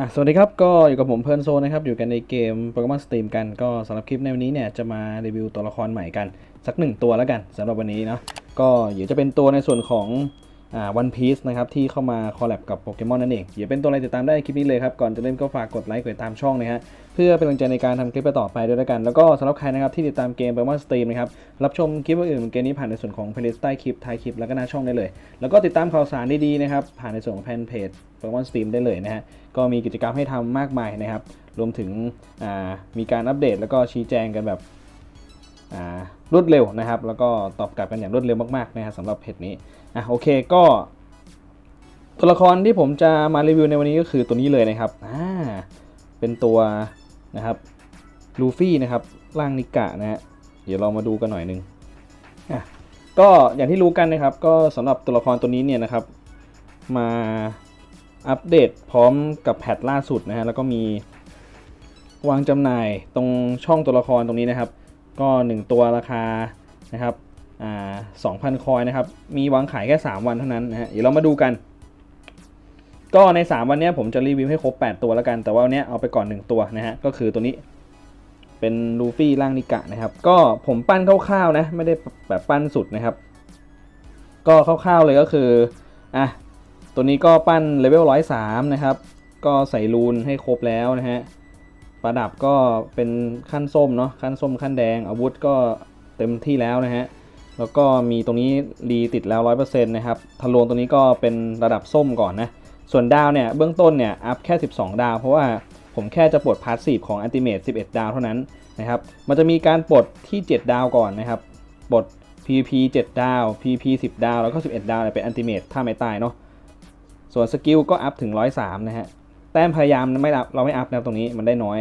อะสวัสดีครับ ก็อยู่กับผมเพลิร์นโซนะครับ อยู่กันในเกมโปเกมอนสตรีมกันก็สำหรับคลิปในวันนี้เนี่ยจะมารีวิวตัวละครใหม่กัน สักหนึ่งตัวแล้วกันสำหรับวันนี้เนาะก็เดี๋ยวจะเป็นตัวในส่วนของ วันพีซนะครับที่เข้ามาคอลแลบกับโปเกมอนนั่นเองเดี๋ยวเป็นตัวอะไรติดตามได้คลิปนี้เลยครับ ก่อนจะเล่นก็ฝากกดไลค์กดติดตามช่องนะฮะเพื่อเป็นกำลังใจในการทำคลิปต่อไปด้วยแล้วกัน แล้วก็สำหรับใครนะครับที่ติดตามเกมโปเกมอนสตรีมนะครับรับชมคลิปอื่นเกมนี้ผ่านในส่วนของเพลย์ลิสต์ใต้คลิปท้ายคลิปแล้วก็หน้าช่องได้เลย แล้วก็ติดตามข่าวสารดีๆนะครับผ่านในส่วนของแฟนเพจโปเกมอนสตรีมได้เลยนะฮะก็มีกิจกรรมให้ทำมากมายนะครับรวมถึงอ่ามีการอัปเดตแล้วก็ชี้แจงกันแบบ รวดเร็วนะครับ แล้วก็ตอบกลับกันอย่างรวดเร็วมากๆนะฮะสำหรับเพจนี้อะโอเคก็ตัวละครที่ผมจะมารีวิวในวันนี้ก็คือตัวนี้เลยนะครับอ่าเป็นตัวนะครับลูฟี่นะครับร่างนิกะนะฮะเดี๋ยวเรามาดูกันหน่อยนึงอะก็อย่างที่รู้กันนะครับ ก็สำหรับตัวละครตัวนี้เนี่ยนะครับ มาอัปเดตพร้อมกับแพทล่าสุดนะฮะแล้วก็มีวางจำหน่ายตรงช่องตัวละครตรงนี้นะครับ ก็ 1 ตัวราคานะครับสอ่า2,000คอยนะครับ มีวางขายแค่ 3 วันเท่านั้นนะฮะเดี๋ยวเรามาดูกัน ก็ใน 3 วันนี้ผมจะรีวิวให้ครบ 8 ตัวแล้วกัน แต่ว่าวันนี้เอาไปก่อน 1 ตัวนะฮะ ก็คือตัวนี้เป็นลูฟี่ร่างนิกะนะครับ ก็ผมปั้นคร่าวๆนะ ไม่ได้แบบปั้นสุดนะครับ ก็คร่าวๆเลยก็คือ อะ ตัวนี้ก็ปั้นเลเวล103นะครับ ก็ใส่รูนให้ครบแล้วนะฮะ ประดับก็เป็นขั้นส้มเนาะขั้นส้มขั้นแดง อาวุธก็เต็มที่แล้วนะฮะแล้วก็มีตรงนี้รีติดแล้ว 100%นะครับทะลวงตรงนี้ก็เป็นระดับส้มก่อนนะ ส่วนดาวเนี่ย เบื้องต้นเนี่ย อัพแค่ 12 ดาว เพราะว่าผมแค่จะปลดพาสซีฟของอันติเมต11 ดาวเท่านั้นนะครับ มันจะมีการปลดที่ 7 ดาวก่อนนะครับ ปลด PVP 7 ดาว PVP 10 ดาว แล้วก็ 11 ดาวเป็นอันติเมตถ้าไม่ตายเนาะ ส่วนสกิลก็อัพถึง 103 นะฮะ แต้มพยายามไม่อัพเราไม่อัพนะครับตรงนี้มันได้น้อย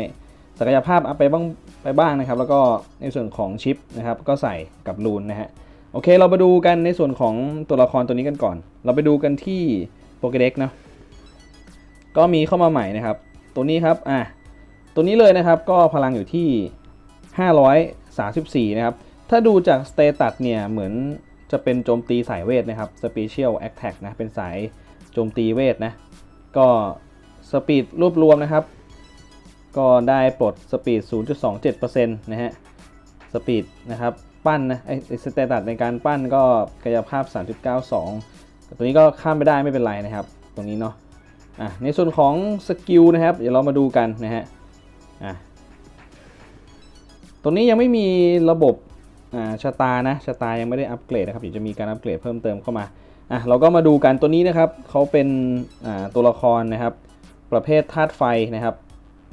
ศักยภาพอัพไปบ้างไปบ้างนะครับ แล้วก็ในส่วนของชิปนะครับก็ใส่กับรูนนะฮะโอเค เราไปดูกันในส่วนของตัวละครตัวนี้กันก่อน เราไปดูกันที่โปเกเด็กนะก็มีเข้ามาใหม่นะครับ ตัวนี้ครับอะตัวนี้เลยนะครับก็พลังอยู่ที่ 534 นะครับ ถ้าดูจากสเตตัสเนี่ยเหมือนจะเป็นโจมตีสายเวทนะครับ Special Attack นะเป็นสายโจมตีเวทนะก็ สปีดรวบรวมนะครับ ก็ได้ปลดสปีด 0.27%นะฮะสปีดนะครับปั้นนะไอสเตตัสในการปั้นก็กายภาพ 3.92 แต่ตัวนี้ก็ข้ามไปได้ไม่เป็นไรนะครับ ตรงนี้เนาะอะในส่วนของสกิลนะครับ เดี๋ยวเรามาดูกันนะฮะอะตรงนี้ยังไม่มีระบบอ่าชะตานะชะตายังไม่ได้อัปเกรดนะครับเดี๋ยวจะมีการอัปเกรดเพิ่มเติมเข้ามาอะเราก็มาดูกันตัวนี้นะครับเขาเป็นอ่าตัวละครนะครับ ประเภทธาตุไฟนะครับ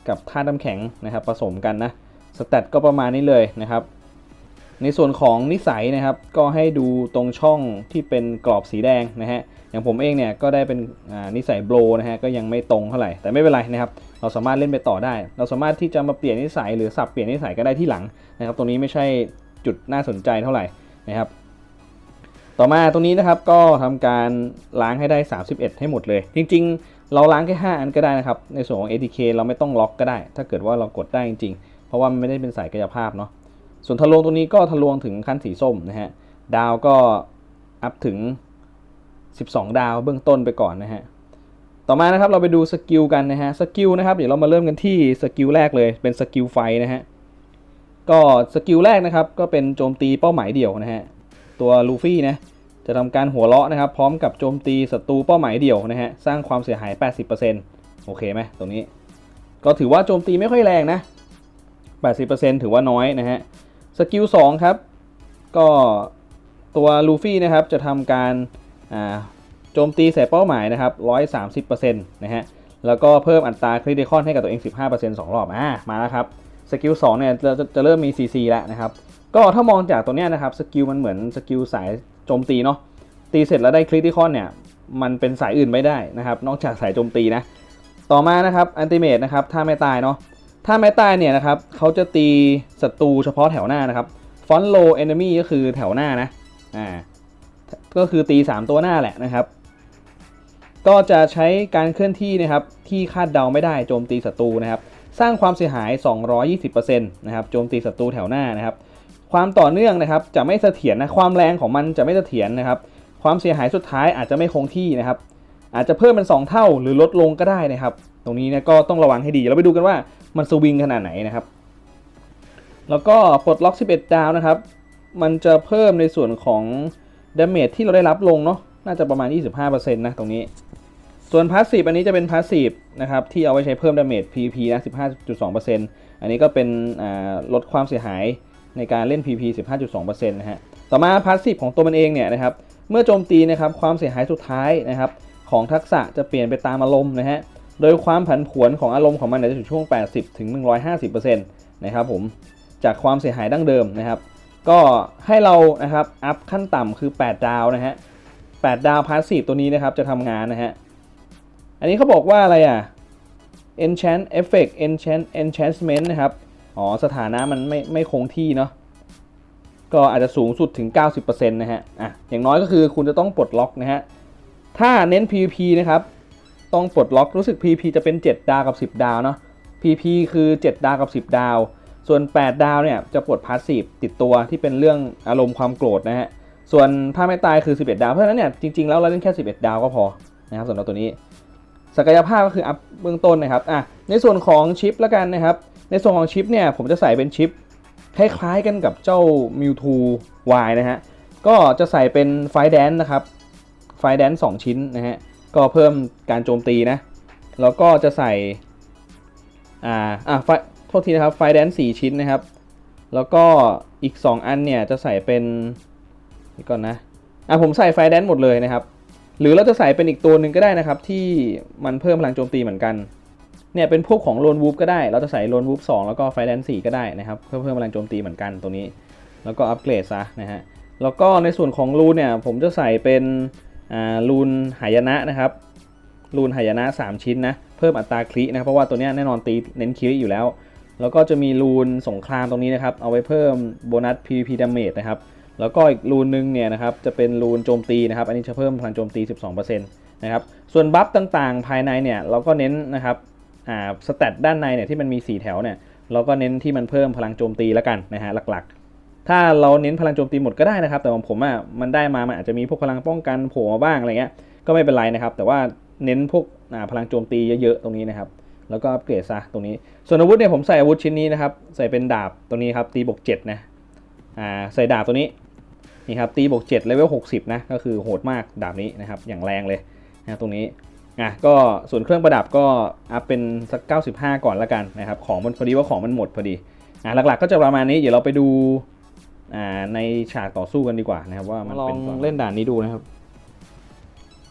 กับธาตุน้ำแข็งนะครับ ผสมกันนะสแตทก็ประมาณนี้เลยนะครับ ในส่วนของนิสัยนะครับ ก็ให้ดูตรงช่องที่เป็นกรอบสีแดงนะฮะอย่างผมเองเนี่ยก็ได้เป็นนิสัยโบรนะฮะก็ยังไม่ตรงเท่าไหร่แต่ไม่เป็นไรนะครับ เราสามารถเล่นไปต่อได้ เราสามารถที่จะมาเปลี่ยนนิสัยหรือสับเปลี่ยนนิสัยก็ได้ที่หลังนะครับ ตรงนี้ไม่ใช่จุดน่าสนใจเท่าไหร่นะครับ ต่อมาตรงนี้นะครับก็ทำการล้างให้ได้ 31 ให้หมดเลย จริง ๆ เราล้างแค่ 5 อันก็ได้นะครับ ในส่วนของ ATK เราไม่ต้องล็อกก็ได้ ถ้าเกิดว่าเรากดได้จริงๆ เพราะว่ามันไม่ได้เป็นสายกายภาพเนาะ ส่วนทะลวงตรงนี้ก็ทะลวงถึงขั้นสีส้มนะฮะ ดาวก็อัพถึง 12 ดาวเบื้องต้นไปก่อนนะฮะ ต่อมานะครับเราไปดูสกิลกันนะฮะ สกิลนะครับเดี๋ยวเรามาเริ่มกันที่สกิลแรกเลยเป็นสกิลไฟนะฮะ ก็สกิลแรกนะครับก็เป็นโจมตีเป้าหมายเดี่ยวนะฮะ ตัวลูฟี่นะ จะทำการหัวเราะนะครับ พร้อมกับโจมตีศัตรูเป้าหมายเดี่ยวนะฮะ สร้างความเสียหาย 80%โอเคไหมตรงนี้ ก็ถือว่าโจมตีไม่ค่อยแรงนะ 80%ถือว่าน้อยนะฮะ สกิล 2 ครับ ก็ตัวลูฟี่นะครับ จะทำการโจมตีใส่เป้าหมายนะครับ 130%นะฮะ แล้วก็เพิ่มอัตราคริติคอนให้กับตัวเอง 15% 2 รอบ อ่า มาแล้วครับ สกิล 2 เนี่ยจะจะเริ่มมี CC แล้วนะครับ ก็ถ้ามองจากตัวเนี้ยนะครับสกิลมันเหมือนสกิลสายโจมตีเนาะตีเสร็จแล้วได้คริติคอนเนี่ยมันเป็นสายอื่นไม่ได้นะครับนอกจากสายโจมตีนะต่อมานะครับอันติเมตนะครับถ้าไม่ตายเนาะถ้าไม่ตายเนี่ยนะครับเขาจะตีศัตรูเฉพาะแถวหน้านะครับฟอนโลเอนมี่ก็คือแถวหน้านะอ่าก็คือตี 3 ตัวหน้าแหละนะครับ ก็จะใช้การเคลื่อนที่นะครับที่คาดเดาไม่ได้โจมตีศัตรูนะครับ สร้างความเสียหาย 220%นะครับโจมตีศัตรูแถวหน้านะครับ ความต่อเนื่องนะครับจะไม่เสถียรนะความแรงของมันจะไม่เสถียรนะครับ ความเสียหายสุดท้ายอาจจะไม่คงที่นะครับ อาจจะเพิ่มเป็น 2 เท่าหรือลดลงก็ได้นะครับ ตรงนี้นี่ยก็ต้องระวังให้ดีเราไปดูกันว่ามันสวิงขนาดไหนนะครับ แล้วก็ปลดล็อก 11 ดาวนะครับ มันจะเพิ่มในส่วนของดาเมจที่เราได้รับลงเนาะน่าจะประมาณ 25%นะตรงนี้ ส่วนพาสซีฟอันนี้จะเป็นพาสซีฟนะครับที่เอาไว้ใช้เพิ่มดาเมจ PP นะ15.2%อันนี้ก็เป็นลดความเสียหาย ในการเล่น PP 15.2%นะฮะ ต่อมาพาสซีฟของตัวมันเองเนี่ยนะครับ เมื่อโจมตีนะครับความเสียหายสุดท้ายนะครับของทักษะจะเปลี่ยนไปตามอารมณ์นะฮะ โดยความผันผวนของอารมณ์ของมันจะอยู่ช่วง 80 ถึง 150%นะครับผม จากความเสียหายดั้งเดิมนะครับ ก็ให้เรานะครับอัพขั้นต่ำคือ 8 ดาวนะฮะ 8 ดาวพาสซีฟตัวนี้นะครับจะทำงานนะฮะ อันนี้เขาบอกว่าอะไรอะ enchant effect enchant enchantment นะครับ อ๋อ สถานะมันไม่ไม่คงที่เนาะก็อาจจะสูงสุดถึง 90%นะฮะอะอย่างน้อยก็คือคุณจะต้องปลดล็อกนะฮะ ถ้าเน้น PVP นะครับ ต้องปลดล็อกรู้สึก PVP จะเป็น 7 ดาวกับ 10 ดาวเนาะ PVP คือ 7 ดาวกับ 10 ดาว ส่วน 8 ดาวเนี่ยจะปลดพาสซีฟติดตัวที่เป็นเรื่องอารมณ์ความโกรธนะฮะ ส่วนถ้าไม่ตายคือ 11 ดาว เพราะฉะนั้นเนี่ยจริงๆแล้วเราเล่นแค่ 11 ดาวก็พอนะครับสำหรับตัวนี้ ศักยภาพก็คืออัพเบื้องต้นนะครับ อะในส่วนของชิปแล้วกันนะครับ ในส่วนของชิปเนี่ยผมจะใส่เป็นชิปคล้ายๆกันกับเจ้า Mewtwo Y นะฮะ ก็จะใส่เป็นไฟแดนนะครับ ไฟแดน2ชิ้นนะฮะ ก็เพิ่มการโจมตีนะ แล้วก็จะใส่ อ่า อะไฟโทษทีนะครับ ไฟแดน4ชิ้นนะครับ แล้วก็อีก 2 อันเนี่ยจะใส่เป็นนี่ก่อนนะ อะผมใส่ไฟแดนหมดเลยนะครับ หรือเราจะใส่เป็นอีกตัวหนึ่งก็ได้นะครับ ที่มันเพิ่มพลังโจมตีเหมือนกัน เนี่ยเป็นพวกของโลนวูฟก็ได้ เราจะใส่โลนวูฟ2แล้วก็ไฟแดน4ก็ได้นะครับเพื่อเพิ่มพลังโจมตีเหมือนกันตัวนี้ แล้วก็อัปเกรดซะนะฮะแล้วก็ในส่วนของรูนเนี่ยผมจะใส่เป็นรูนหายนะนะครับรูนหายนะ 3 ชิ้นนะเพิ่มอัตราคลินะเพราะว่าตัวนี้แน่นอนตีเน้นคลิอยู่แล้ว แล้วก็จะมีรูนสงครามตรงนี้นะครับเอาไว้เพิ่มโบนัส PVP damage นะครับแล้วก็อีกรูนหนึงเนี่ยนะครับจะเป็นรูนโจมตีนะครับอันนี้จะเพิ่มพลังโจมตี 12%นะครับส่วนบัฟต่างๆภายในเนี่ยเราก็เน้นนะครับ อ่าสแตทด้านในเนี่ยที่มันมี 4 แถวเนี่ยเราก็เน้นที่มันเพิ่มพลังโจมตีแล้วกันนะฮะหลักๆ ถ้าเราเน้นพลังโจมตีหมดก็ได้นะครับ แต่ของผมอะมันได้มามันอาจจะมีพวกพลังป้องกันโผล่มาบ้างอะไรเงี้ยก็ไม่เป็นไรนะครับ แต่ว่าเน้นพวกอ่าพลังโจมตีเยอะๆตรงนี้นะครับแล้วก็อัปเกรดซะตรงนี้ ส่วนอาวุธเนี่ยผมใส่อาวุธชิ้นนี้นะครับ ใส่เป็นดาบตัวนี้ครับตีบวก7นะอ่าใส่ดาบตัวนี้นี่ครับตีบวก7เลเวล60นะก็คือโหดมากดาบนี้นะครับอย่างแรงเลยนะตรงนี้ อะก็ส่วนเครื่องประดับก็อัพเป็นสัก 95 ก่อนละกันนะครับของมันพอดีว่าของมันหมดพอดีอะหลักๆก็จะประมาณนี้เดี๋ยวเราไปดูอ่าในฉากต่อสู้กันดีกว่านะครับว่ามันเป็นเล่นด่านนี้ดูนะครับ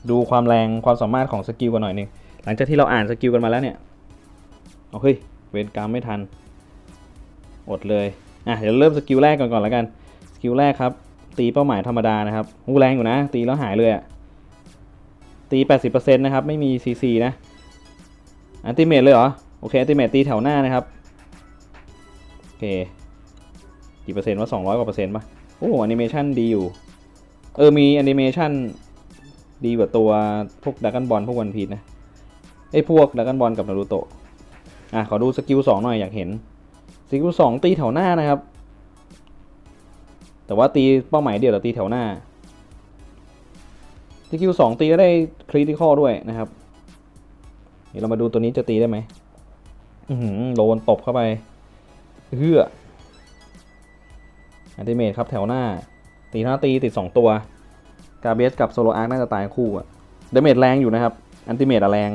ดูความแรงความสามารถของสกิลกันหน่อยหนึงหลังจากที่เราอ่านสกิลกันมาแล้วเนี่ยเอาเฮ้ยเวรกรรมไม่ทันอดเลยอะเดี๋ยวเริ่มสกิลแรกก่อนก่อนแล้วกันสกิลแรกครับตีเป้าหมายธรรมดานะครับหูแรงอยู่นะ ตีแล้วหายเลยอะ ตี80%นะครับ ไม่มี CC นะอันติเมตเลยเหรอ โอเคอันติเมตตีแถวหน้านะครับ โอเค กี่เปอร์เซ็นต์ว่า200 กว่าเปอร์เซ็นต์ป่ะ โอ้แอนิเมชันดีอยู่ เออ มีแอนิเมชันดีกว่าตัวพวกดักกันบอลพวกวันพีชนะไอ้พวกดักกันบอลกับนารูโตะอะ ขอดูสกิลสองหน่อยอยากเห็น สกิลสองตีแถวหน้านะครับ แต่ว่าตีเป้าหมายเดียวแต่ตีแถวหน้า สกิลสองตีก็ได้คริติคอลด้วยนะครับเดี๋ยวเรามาดูตัวนี้จะตีได้ไหมอืโดนตบเข้าไปเฮืออันติเมทครับแถวหน้า ตีหน้าตีติด 2 ตัว กาเบสกับโซโลอาร์คน่าจะตายคู่อะเดเมจแรงอยู่นะครับ อันติเมทอะแรง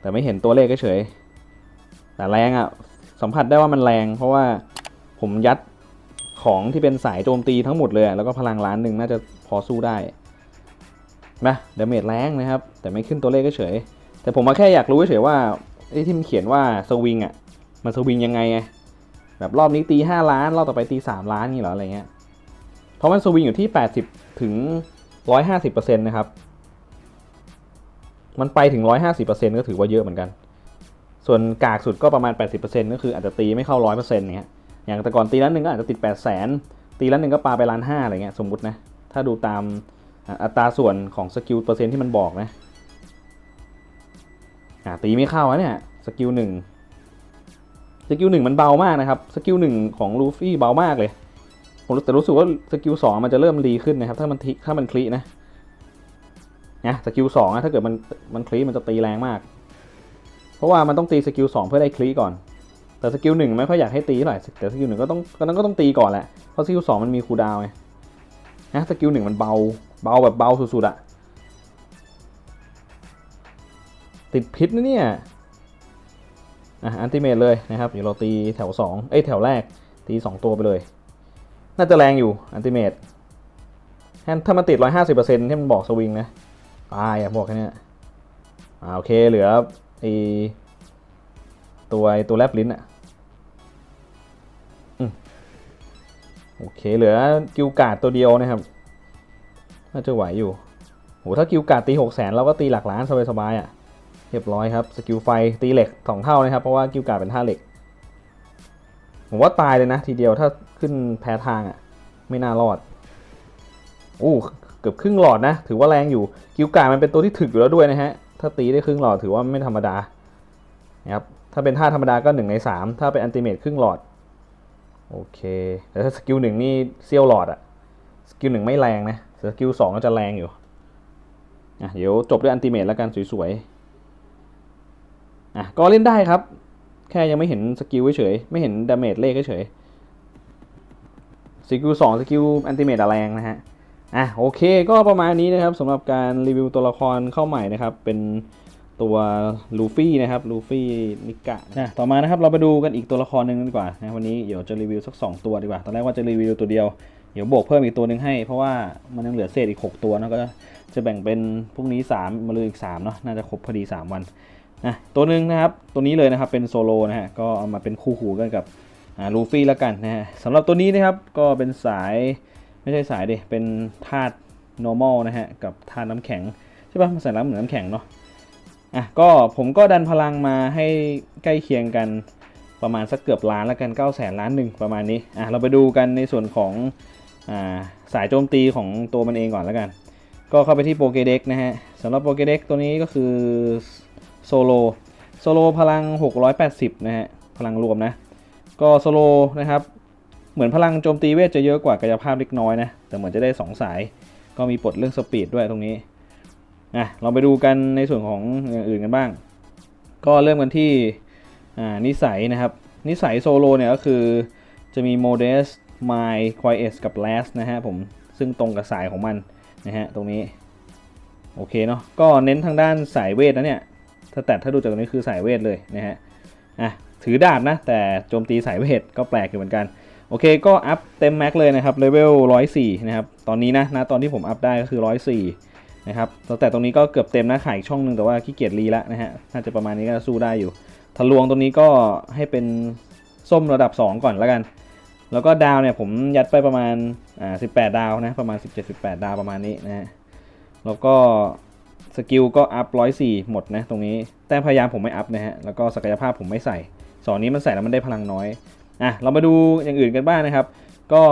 แต่ไม่เห็นตัวเลขเฉย แต่แรงอะ่ะสัมผัสได้ว่ามันแรง เพราะว่าผมยัดของที่เป็นสายโจมตีทั้งหมดเลย แล้วก็พลังล้านหนึ่งน่าจะพอสู้ได้ นะเดเมจแรงนะครับ แต่ไม่ขึ้นตัวเลขเฉย แต่ผมมาแค่อยากรู้เฉยว่าไอ้ที่มันเขียนว่าสวิงอะ มันสวิงยังไงไง แบบรอบนี้ตี 5 ล้าน รอบต่อไปตี 3 ล้านนี่หรออะไรเงี้ย เพราะมันสวิงอยู่ที่ 80 ถึง 150%นะครับ มันไปถึง 150%ก็ถือว่าเยอะเหมือนกัน ส่วนกากสุดก็ประมาณ 80%ก็คืออาจจะตีไม่เข้า 100%เนี้ย อย่างแต่ก่อนตีล้านหนึ่งก็อาจจะติด 8 0 0 0 0 0ตีล้านหนึ่งก็ปาไปล้านห้าอะไรเงี้ยสมมตินะ ถ้าดูตาม อัตราส่วนของสกิลเปอร์เซ็นต์ที่มันบอกนะตีไม่เข้าอะเนี่ยสกิลหนึ่งสกิลหนึ่งมันเบามากนะครับสกิลหนึ่งของลูฟี่เบามากเลยผมแต่รู้สึกว่าสกิลสองมันจะเริ่มดีขึ้นนะครับ ถ้ามันทิถ้ามันคลินะนะสกิลสองนะถ้าเกิดมันมันคลีมันจะตีแรงมาก เพราะว่ามันต้องตีสกิลสองเพื่อได้คลีก่อนแต่สกิลหนึ่งไม่ค่อยอยากให้ตีเท่าไหร่แต่สกิลหนึ่งก็ต้องก็ต้องก็ต้องตีก่อนแหละเพราะสกิลสองมันมีคูลดาวน์ไง นะสกิลหนึ่งมันเบา เบาแบบเบาสุดๆอะติดพิษนะเนี่ยอะอันติเมตเลยนะครับเดี๋ยวเราตีแถวสองเอ้ยแถวแรก ตีสองตัวไปเลย น่าจะแรงอยู่อันติเมตถ้ามันติดร้อยห้าสิบเปอร์เซ็นที่มันบอกสวิงนะตายอะบอกแค่นี้อ่าโอเคเหลือไอตัวตัวแลบลิ้นอะ โอเคเหลือกิวการ์ดตัวเดียวนะครับน่าจะไหวอยู่โหถ้ากิวการ์ดตีหกแสนเราก็ตีหลักล้านสบายๆอะเรียบร้อยครับสกิลไฟตีเหล็กสองเท่านะครับเพราะว่ากิวการ์ดเป็นท่าเหล็กผมว่าตายเลยนะทีเดียวถ้าขึ้นแพ้ทางอะไม่น่ารอดโอ้เกือบครึ่งหลอดนะ ถือว่าแรงอยู่กิวการ์ดมันเป็นตัวที่ถึกอยู่แล้วด้วยนะฮะถ้าตีได้ครึ่งหลอดถือว่าไม่ธรรมดานะครับถ้าเป็นท่าธรรมดาก็หนึ่งในสามถ้าเป็นอันติเมตครึ่งหลอด โอเค แต่ถ้าสกิลหนึ่งนี่เซียวหลอดอะสกิลหนึ่งไม่แรงนะสกิลสองก็จะแรงอยู่อะเดี๋ยวจบด้วยอันติเมตแล้วกันสวยๆอะก็เล่นได้ครับ แค่ยังไม่เห็นสกิลเฉยๆไม่เห็นดาเมจเลขเฉยสกิลสองสกิลอันติเมตแรงนะฮะอะโอเคก็ประมาณนี้นะครับสำหรับการรีวิวตัวละครเข้าใหม่นะครับเป็น ตัวลูฟี่นะครับลูฟี่นิกะนะต่อมานะครับเราไปดูกันอีกตัวละครหนึ่งดีกว่านะวันนี้เดี๋ยวจะรีวิวสัก 2 ตัวดีกว่า ตอนแรกว่าจะรีวิวตัวเดียว เดี๋ยวบวกเพิ่มอีกตัวหนึ่งให้ เพราะว่ามันยังเหลือเศษอีก 6 ตัวเนะก็จะแบ่งเป็นพรุ่งนี้ 3 มาลืออีก3เนาะน่าจะครบพอดี 3 วันนะตัวหนึ่งนะครับตัวนี้เลยนะครับเป็นโซโลนะฮะก็เอามาเป็นคู่หูกันกับลูฟี่แล้วกันนะฮะสำหรับตัวนี้นะครับก็เป็นสายไม่ใช่สายดิเป็นธาตุ normal นะฮะกับธาตุน้ำแข็งใช่ปะมันใส่น้ำเหมือนน้ำแข็งเนาะ อะก็ผมก็ดันพลังมาให้ใกล้เคียงกันประมาณสักเกือบล้านแล้วกัน9 0 0แสนล้านหนึ่งประมาณนี้อะเราไปดูกันในส่วนของอ่าสายโจมตีของตัวมันเองก่อนแล้วกัน ก็เข้าไปที่โปเกเด็กนะฮะสำหรับโปเกเด็กตัวนี้ก็คือโซโลโซโลพลัง 680 นะฮะ พลังรวมนะ ก็โซโลนะครับ เหมือนพลังโจมตีเวทจะเยอะกว่ากายภาพเล็กน้อยนะ แต่เหมือนจะได้ 2 สาย ก็มีปลดเรื่องสปีดด้วยตรงนี้ อะเราไปดูกันในส่วนของอย่างอื่นกันบ้าง ก็เริ่มกันที่นิสัยนะครับ นิสัยโซโลเนี่ยก็คือจะมีโมเดสไมล์ควายเอสกับแลสนะฮะผมซึ่งตรงกับสายของมันนะฮะตรงนี้โอเคเนาะก็เน้นทางด้านสายเวทนะเนี่ยถ้าแต่ถ้าดูจากตรงนี้คือสายเวทเลยนะฮะอะถือดาบนะ แต่โจมตีสายเวทก็แปลกอยู่เหมือนกัน โอเคก็อัพเต็มแม็กเลยนะครับเลเวล104 นะครับ ตอนนี้นะนะตอนที่ผมอัพได้ก็คือ 104 นะครับแต่ตรงนี้ก็เกือบเต็มนะขายอีกช่องหนึ่งแต่ว่าขี้เกียจรีละนะฮะน่าจะประมาณนี้ก็สู้ได้อยู่ทะลวงตรงนี้ก็ให้เป็นส้มระดับ 2 ก่อนแล้วกัน แล้วก็ดาวเนี่ยผมยัดไปประมาณอ่า18ดาวนะประมาณ 17-18 ดาวประมาณนี้นะฮะแล้วก็สกิลก็อัพ104หมดนะตรงนี้ แต่พยายามผมไม่อัพนะฮะ แล้วก็ศักยภาพผมไม่ใส่สองนี้มันใส่แล้วมันได้พลังน้อย อะ เรามาดูอย่างอื่นกันบ้างนะครับ ก็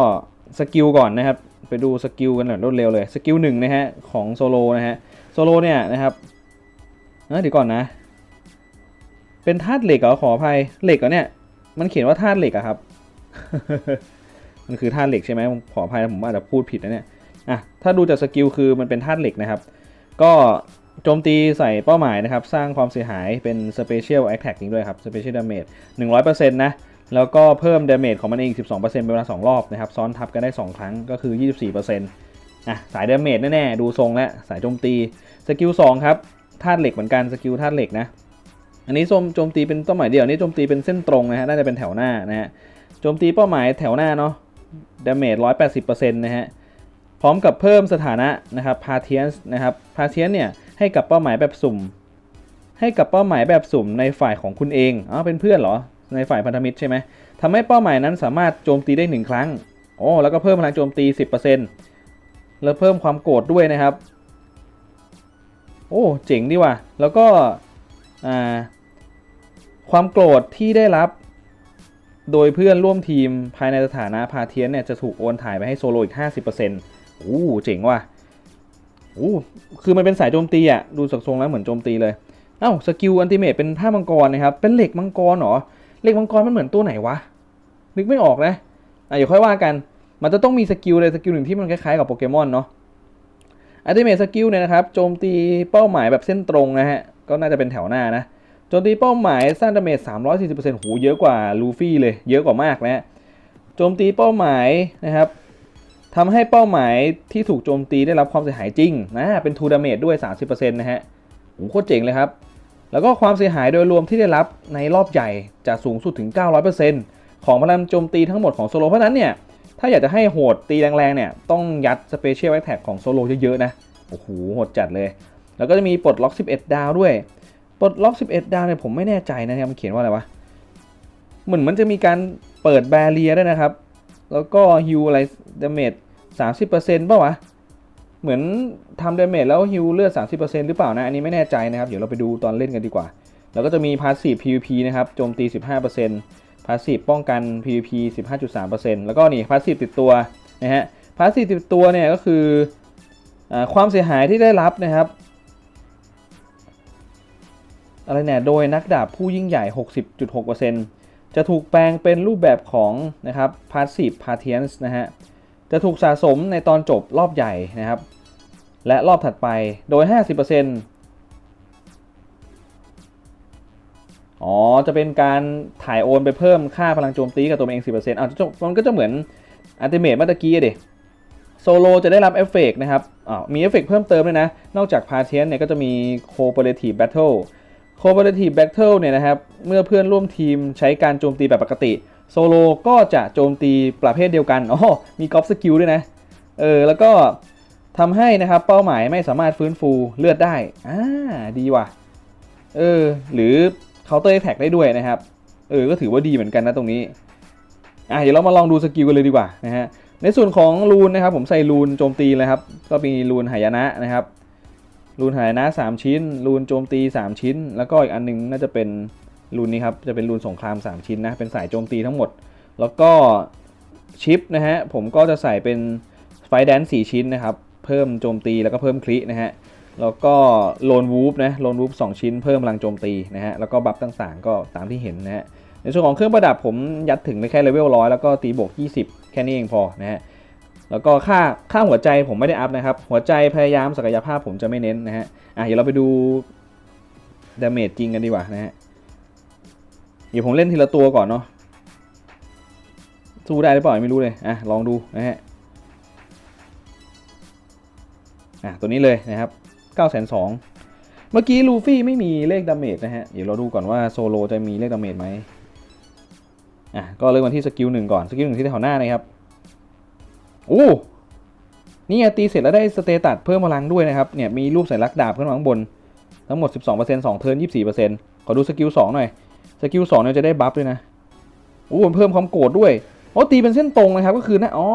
สกิลก่อนนะครับ ไปดูสกิลกันแบบรวดเร็วเลย สกิลหนึ่งนะฮะของโซโลนะฮะ โซโลเนี่ยนะครับเดี๋ยวก่อนนะ เป็นธาตุเหล็กเหรอขออภัยเหล็กเหรอเนี่ย มันเขียนว่าธาตุเหล็กอะครับ มันคือธาตุเหล็กใช่ไหมขออภัยผมอาจจะพูดผิดนะเนี่ย อะ ถ้าดูจากสกิลคือมันเป็นธาตุเหล็กนะครับ ก็โจมตีใส่เป้าหมายนะครับ สร้างความเสียหายเป็น Special Attack นี้ด้วยครับ Special Damage 100%นะ แล้วก็เพิ่ม Damage ของมันเอง 12%เป็นเวลา 2 รอบนะครับ ซ้อนทับกันได้ 2 ครั้งก็คือ 24%อะสาย Damage แน่ๆ ดูทรงและสายโจมตี สกิล 2 ครับธาตุเหล็กเหมือนกันสกิลธาตุเหล็กนะ อันนี้โจมตีเป็นเป้าหมายเดียวนี้โจมตีเป็นเส้นตรงนะฮะน่าจะเป็นแถวหน้านะฮะโจมตีเป้าหมายแถวหน้าเนาะ Damage 180%นะฮะพร้อมกับเพิ่มสถานะนะครับพาเทียนนะครับพาเทียนเนี่ยให้กับเป้าหมายแบบสุ่ม ให้กับเป้าหมายแบบสุ่มในฝ่ายของคุณเองอ๋อเป็นเพื่อนเหรอ ในฝ่ายพันธมิตรใช่ไหมทำให้เป้าหมายนั้นสามารถโจมตีได้หนึ่งครั้งโอ้แล้วก็เพิ่มพลังโจมตี 10%แล้วเพิ่มความโกรธด้วยนะครับ โอ้เจ๋งดีว่ะ แล้วก็ความโกรธที่ได้รับ โดยเพื่อนร่วมทีมภายในสถานะพาเทียนเนี่ยจะถูกโอนถ่ายไปให้โซโลอีก 50%โอ้เจ๋งว่ะโอ้คือมันเป็นสายโจมตีอะดูสักทรงแล้วเหมือนโจมตีเลย เอ้าสกิลอันติเมตเป็นผ้ามังกรนะครับ เป็นเหล็กมังกรเหรอ เหล็กมังกรมันเหมือนตัวไหนวะ นึกไม่ออกนะอะเดี๋ยวค่อยว่ากัน มันจะต้องมีสกิลเลยสกิลหนึ่งที่มันคล้ายๆกับโปเกมอนเนาะอัลติเมทสกิลเนี่ยนะครับ โจมตีเป้าหมายแบบเส้นตรงนะฮะ ก็น่าจะเป็นแถวหน้านะ โจมตีเป้าหมายสร้างดาเมจ340%หูเยอะกว่าลูฟี่เลย เยอะกว่ามากนะฮะ โจมตีเป้าหมายนะครับทำให้เป้าหมายที่ถูกโจมตีได้รับความเสียหายจริงนะ เป็นทูดาเมจด้วย 30%นะฮะโหโคตรเจ๋งเลยครับ แล้วก็ความเสียหายโดยรวมที่ได้รับในรอบใหญ่จะสูงสุดถึง 900%ของพลังโจมตีทั้งหมดของโซโลเพราะนั้นเนี่ยถ้าอยากจะให้โหดตีแรงๆเนี่ยต้องยัดสเปเชียลแอ t แท็กของโซโลเยอะๆนะโอ้โหโหดจัดเลย แล้วก็จะมีปลดล็อก 11 ดาวด้วยปลดล็อก 11 ดาวเนี่ยผมไม่แน่ใจนะครับมันเขียนว่าอะไรวะเหมือนมันจะมีการเปิดแบเรียด้วยนะครับ แล้วก็ฮิวอะไรดาเมจ30%ป่าวะ เหมือนทำเดเมจแล้วฮิวเลือด 30%หรือเปล่านะ อันนี้ไม่แน่ใจนะครับ เดี๋ยวเราไปดูตอนเล่นกันดีกว่า แล้วก็จะมีพาสซีฟ PVP นะครับ โจมตี 15%พาสซีฟป้องกัน PVP 15.3%แล้วก็นี่พาสซีฟติดตัวนะฮะ พาสซีฟติดตัวเนี่ยก็คืออความเสียหายที่ได้รับนะครับ อะไรเนี่ย โดยนักดาบผู้ยิ่งใหญ่ 60.6%จะถูกแปลงเป็นรูปแบบของนะครับ Passive Partians นะฮะ จะถูกสะสมในตอนจบรอบใหญ่นะครับ และรอบถัดไปโดย 50%อ๋อ จะเป็นการถ่ายโอนไปเพิ่มค่าพลังโจมตีกับตัวเอง 10%อะจะมันก็จะเหมือนอัลติเมทเมื่อตะกี้อะดิโซโลจะได้รับเอฟเฟกต์นะครับอ่ามีเอฟเฟกต์เพิ่มเติมด้วยนะ นอกจากพาเทียนเนี่ยก็จะมี Cooperative Battle Cooperative Battle เนี่ยนะครับ เมื่อเพื่อนร่วมทีมใช้การโจมตีแบบปกติ โซโลก็จะโจมตีประเภทเดียวกันอ๋อมีกอล์ฟสกิลด้วยนะ เออ แล้วก็ทำให้นะครับเป้าหมายไม่สามารถฟื้นฟูเลือดได้ อ่า ดีว่ะ เออ หรือ counter attack ได้ด้วยนะครับ เออ ก็ถือว่าดีเหมือนกันนะตรงนี้ อะเดี๋ยวเรามาลองดูสกิลกันเลยดีกว่านะฮะ ในส่วนของรูนนะครับ ผมใส่รูนโจมตีเลยครับ ก็มีรูนหายนะนะครับรูนหายนะ 3 ชิ้นรูนโจมตี 3 ชิ้น แล้วก็อีกอันหนึงน่าจะเป็น รูนนี้ครับจะเป็นรูนสงคราม 3 ชิ้นนะ เป็นสายโจมตีทั้งหมด แล้วก็ชิปนะฮะผมก็จะใส่เป็นไฟแดน4ชิ้นนะครับ เพิ่มโจมตีแล้วก็เพิ่มคลินะฮะแล้วก็โลนวูฟนะโลนวูฟ2ชิ้นเพิ่มพลังโจมตีนะฮะแล้วก็บัฟต่างๆ ก็ตามที่เห็นนะฮะในส่วนของเครื่องประดับผมยัดถึงได้แค่เลเวลร้อยแล้วก็ตีบวก 20 แค่นี้เองพอนะฮะแล้วก็ค่าค่าหัวใจผมไม่ได้อัพนะครับ หัวใจพยายามศักยภาพผมจะไม่เน้นนะฮะอะเดี๋ยวเราไปดูดาเมจจริงกันดีกว่านะฮะ เดี๋ยวผมเล่นทีละตัวก่อนเนาะสู้ได้หรือเปล่าไม่รู้เลยอะลองดูนะฮะอะตัวนี้เลยนะครับ9 2 0 0เมื่อกี้ลูฟี่ไม่มีเลขดาเมจนะฮะเดี๋ยวเราดูก่อนว่าโซโลจะมีเลขดาเมจไหมอะก็เริ่มกันที่สกิลหนึ่งก่อนสกิลหนึ่งที่แถวหน้านะครับโอ้นี่ตีเสร็จแล้วได้สเตตัสเพิ่มพลังด้วยนะครับเนี่ยมีรูปสัญลักษณ์ดาบขึ้นมาข้างบนทั้งหมด 12% 2เทิร์น24%ขอดูสกิล2หน่อย สกิล2เนี่ยจะได้บัฟด้วยนะโอ้เพิ่มความโกรธด้วยโอ้ตีเป็นเส้นตรงนะครับก็คือหน้าอ๋อ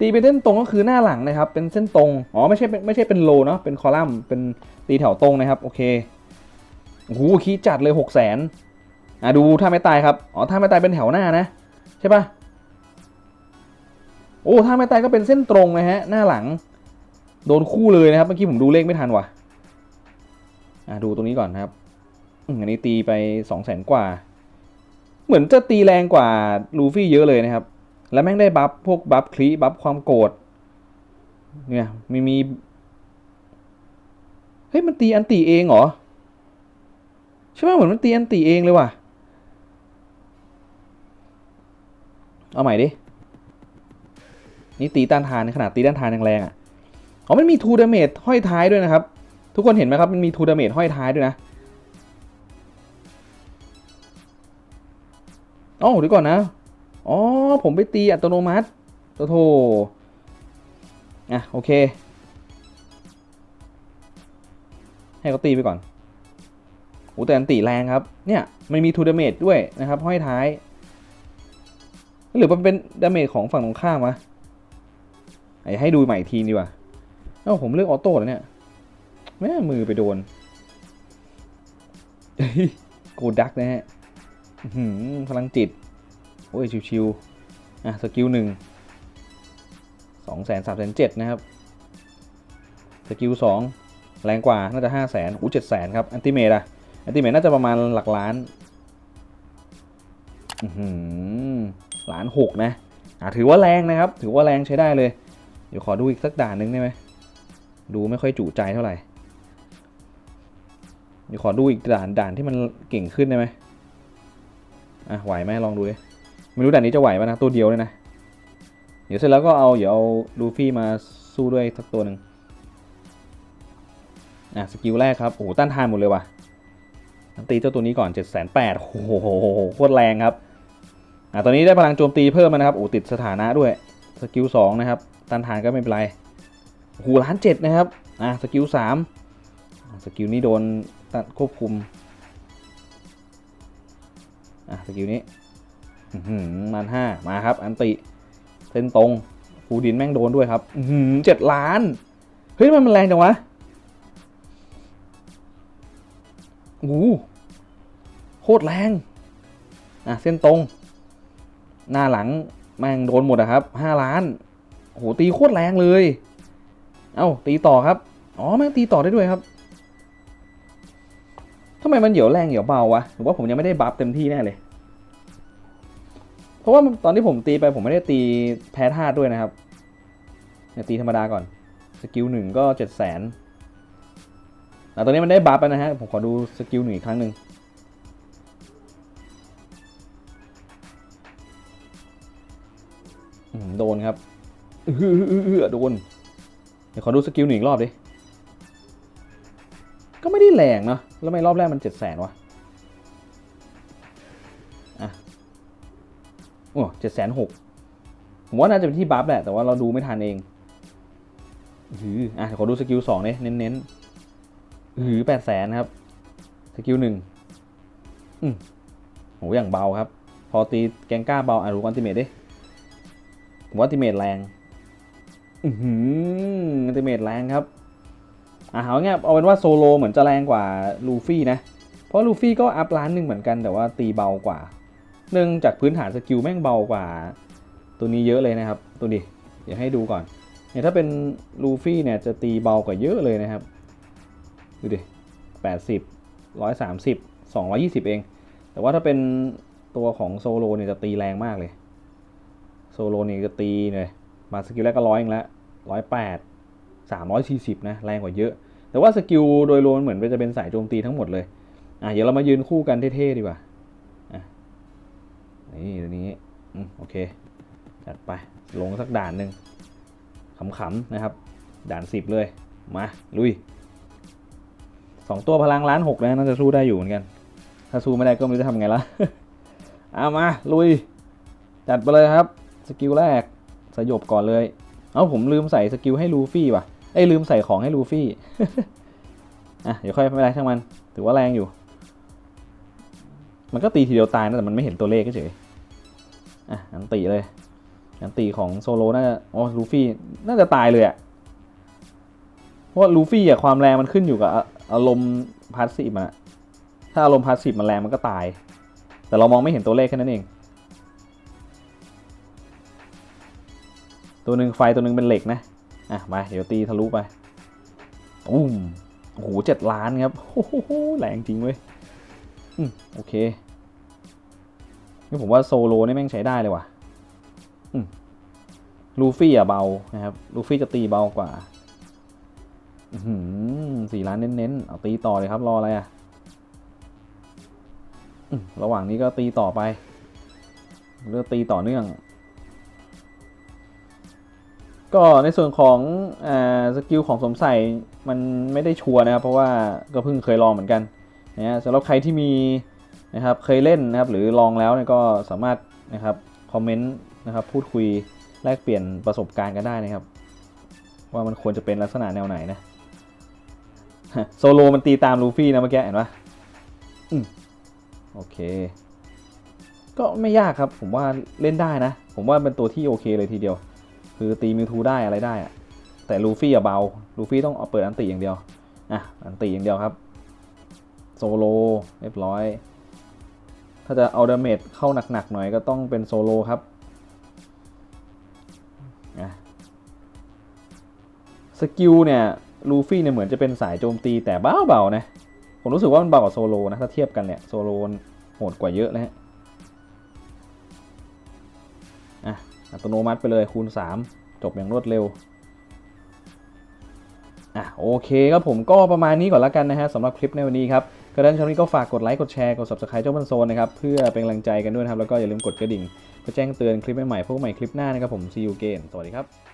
ตีเป็นเส้นตรงก็คือหน้าหลังนะครับ เป็นเส้นตรงอ๋อไม่ใช่เป็นไม่ใช่เป็นโลเนาะเป็นคอลัมน์เป็นตีแถวตรงนะครับโอเคโอ้โหคีย์จัดเลยหกแสนอะดูท่าไม่ตายครับอ๋อท่าไม่ตายเป็นแถวหน้านะใช่ปะโอ้ท่าไม่ตายก็เป็นเส้นตรงนะฮะหน้าหลัง โดนคู่เลยนะครับเมื่อกี้ผมดูเลขไม่ทันว่ะอะดูตรงนี้ก่อนนะครับ อันนี้ตีไปสองแสนกว่า เหมือนจะตีแรงกว่าลูฟี่เยอะเลยนะครับ แล้วแม่งได้บัฟพวกบัฟคลีบัฟความโกรธเนี่ยมีมีเฮ้ยมันตีอันตีเองเหรอใช่ไหมเหมือนมันตีอันตีเองเลยว่ะเอาใหม่ดิ นี่ตีต้านทานขนาดตีต้านทานแรงๆอะ อ๋อ มันมีทูดาเมจห้อยท้ายด้วยนะครับ ทุกคนเห็นไหมครับ มันมีทูดาเมจห้อยท้ายด้วยนะ อ๋อเดี๋ยวก่อนนะ อ๋อ ผมไปตีอัตโนมัติโตโถอะ โอเค ให้เขาตีไปก่อนโอ้แต่อันตีแรงครับ เนี่ยมันมีทูดาเมจด้วยนะครับ ห้อยท้าย หรือมันเป็นดาเมจของฝั่งตรงข้ามวะไอให้ดูใหม่อีกทีดีกว่าเอ้าผมเลือกออโต้แล้วเนี่ย แม่มือไปโดน โกดักนะฮะ พลังจิต โอ้ย ชิวๆอะ สกิลหนึ่งสองแสนสามแสนเจ็ดนะครับ สกิลสองแรงกว่า น่าจะห้าแสนอู้เจ็ดแสนครับ อันติเมตอะอันติเมตน่าจะประมาณหลักล้านอือหล้านหกนะอะถือว่าแรงนะครับ ถือว่าแรงใช้ได้เลย เดี๋ยวขอดูอีกสักด่านหนึ่งได้ไหม ดูไม่ค่อยจุใจเท่าไหร่ เดี๋ยวขอดูอีกด่านด่านที่มันเก่งขึ้นได้ไหม อะไหวไหมลองดูดิไม่รู้ด่านนี้จะไหวไหมนะตัวเดียวเลยนะ เดี๋ยวเสร็จแล้วก็เอาเดี๋ยวเอาลูฟี่มาสู้ด้วยสักตัวหนึ่งอะสกิลแรกครับโอ้โหต้านทานหมดเลยว่ะตีเจ้าตัวนี้ก่อน7 8 0 0 0โอ้โหโคตรแรงครับอะตอนนี้ได้พลังโจมตีเพิ่มมานะครับโอ้ติดสถานะด้วยสกิลสองนะครับต้านทานก็ไม่เป็นไรโอ้โหล้านเจ็ดนะครับอะสกิลสามสกิลนี้โดนควบคุม อะสกิลนี้มันห้ามาครับ อันติเส้นตรงฟูดินแม่งโดนด้วยครับเจ็ดล้าน เฮ้ยทำไมมันแรงจังวะโอ้โหโคตรแรง อะ เส้นตรง หน้าหลังแม่งโดนหมดอะครับห้าล้านโอ้โหตีโคตรแรงเลย เอ้าตีต่อครับ อ๋อแม่งตีต่อได้ด้วยครับทำไมมันเหยียวแรงเหยียวเบาวะหรือว่าผมยังไม่ได้บัฟเต็มที่แน่เลย เพราะว่าตอนที่ผมตีไปผมไม่ได้ตีแพ้ธาตุด้วยนะครับเนี่ยตีธรรมดาก่อน สกิลหนึ่งก็เจ็ดแสนอะตอนนี้มันได้บัฟแล้วนะฮะ ผมขอดูสกิลหนึ่งอีกครั้งหนึ่งโดนครับเออโดน เดี๋ยวขอดูสกิลหนึ่งอีกรอบดิ ก็ไม่ได้แรงเนาะ แล้วทำไม่รอบแรกมันเจ็ดแสนวะ โอ้เจ็ดแสนหกผมว่าน่าจะเป็นที่บัฟแหละ แต่ว่าเราดูไม่ทันเองหืออะขอดูสกิลสองเนี่ยเน้นๆหือแปดแสนครับ สกิลหนึ่งอืมโหอย่างเบาครับ พอตีแกงก้าเบาอะรู้อันติเมตดิผมว่าอันติเมตแรง อือหืออันติเมตแรงครับอะเอาเงี้ยเอาเป็นว่าโซโลเหมือนจะแรงกว่าลูฟี่นะ เพราะลูฟี่ก็อัพล้านหนึ่งเหมือนกันแต่ว่าตีเบากว่า เนื่องจากพื้นฐานสกิลแม่งเบากว่า ตัวนี้เยอะเลยนะครับ ตัวดิเดี๋ยวให้ดูก่อนเนี่ยถ้าเป็นลูฟี่เนี่ยจะตีเบากว่าเยอะเลยนะครับดูดิแปดสิบร้อยสามสิบสองร้อยี่สิบเอง แต่ว่าถ้าเป็นตัวของโซโลเนี่ยจะตีแรงมากเลย โซโลนี่จะตีเนี่ยมาสกิลแรกก็ร้อยเองละร้อยแปดสามร้อยสี่สิบนะแรงกว่าเยอะ แต่ว่าสกิลโดยรวมเหมือนจะเป็นสายโจมตีทั้งหมดเลย อะเดี๋ยวเรามายืนคู่กันเท่ๆดีกว่า นี่ตัวนี้อโอเค จัดไปลงสักด่านหนึ่งขำๆนะครับ ด่านสิบเลย มา ลุยสองตัวพลังล้านหกนะน่าจะสู้ได้อยู่เหมือนกัน ถ้าสู้ไม่ได้ก็ไม่รู้จะทำไงละเอามา ลุย จัดไปเลยครับ สกิลแรก สยบก่อนเลย เอาผมลืมใส่สกิลให้ลูฟี่ว่ะเอ้ลืมใส่ของให้ลูฟี่ อะ เดี๋ยวค่อยไม่เป็นไรช่างมัน ถือว่าแรงอยู่ มันก็ตีทีเดียวตายนะแต่มันไม่เห็นตัวเลขเฉยอะอันตีเลยอันตีของโซโลน่าจะอ๋อลูฟี่น่าจะตายเลยอะเพราะลูฟี่อะความแรงมันขึ้นอยู่กับอารมณ์พาสซีฟมันอะถ้าอารมณ์พาสซีฟมันแรงมันก็ตาย แต่เรามองไม่เห็นตัวเลขแค่นั้นเอง ตัวหนึ่งไฟตัวหนึ่งเป็นเหล็กนะอะมาเดี๋ยวตีทะลุไปอุ้มโอ้โหเจ็ดล้านครับโอ้โหแรงจริงเว้ย อืมโอเค นี่ผมว่าโซโลนี่แม่งใช้ได้เลยว่ะอืมลูฟี่อะเบานะครับ ลูฟี่จะตีเบากว่าสี่ล้านเน้นๆ เอาตีต่อเลยครับ รออะไรอะอระหว่างนี้ก็ตีต่อไป เลือกตีต่อเนื่อง ก็ในส่วนของอ่าสกิลของสมใส่มันไม่ได้ชัวร์นะครับ เพราะว่าก็เพิ่งเคยลองเหมือนกัน นะฮะสำหรับใครที่มีนะครับเคยเล่นนะครับหรือลองแล้วเนี่ยก็สามารถนะครับคอมเมนต์นะครับพูดคุยแลกเปลี่ยนประสบการณ์กันได้นะครับ ว่ามันควรจะเป็นลักษณะแนวไหนนะโซโลมันตีตามลูฟี่นะเมื่อกี้เห็นปะโอเค ก็ไม่ยากครับ ผมว่าเล่นได้นะ ผมว่าเป็นตัวที่โอเคเลยทีเดียว คือตีมิวทูได้อะไรได้อะแต่ลูฟี่อะเบาลูฟี่ต้องเอาเปิดอันติอย่างเดียวอะอันติอย่างเดียวครับ โซโลเรียบร้อย ถ้าจะเอาดาเมจเข้าหนักๆหน่อยก็ต้องเป็นโซโลครับอะสกิลเนี่ยลูฟี่เนี่ยเหมือนจะเป็นสายโจมตีแต่เบาๆนะ ผมรู้สึกว่ามันเบากว่าโซโลนะ ถ้าเทียบกันเนี่ย โซโลโหดกว่าเยอะนะฮะอะอัตโนมัติไปเลยคูณ 3 จบอย่างรวดเร็วอะโอเคครับผมก็ประมาณนี้ก่อนละกันนะฮะสำหรับคลิปในวันนี้ครับ ก็ดังนั้นก็ฝากกดไลค์กดแชร์กด subscribe เจ้าบันโซนนะครับเพื่อเป็นกำลังใจกันด้วยนะครับแล้วก็อย่าลืมกดกระดิ่งเพื่อแจ้งเตือนคลิปใหม่ๆพวกใหม่คลิปหน้านะครับผม see you again สวัสดีครับ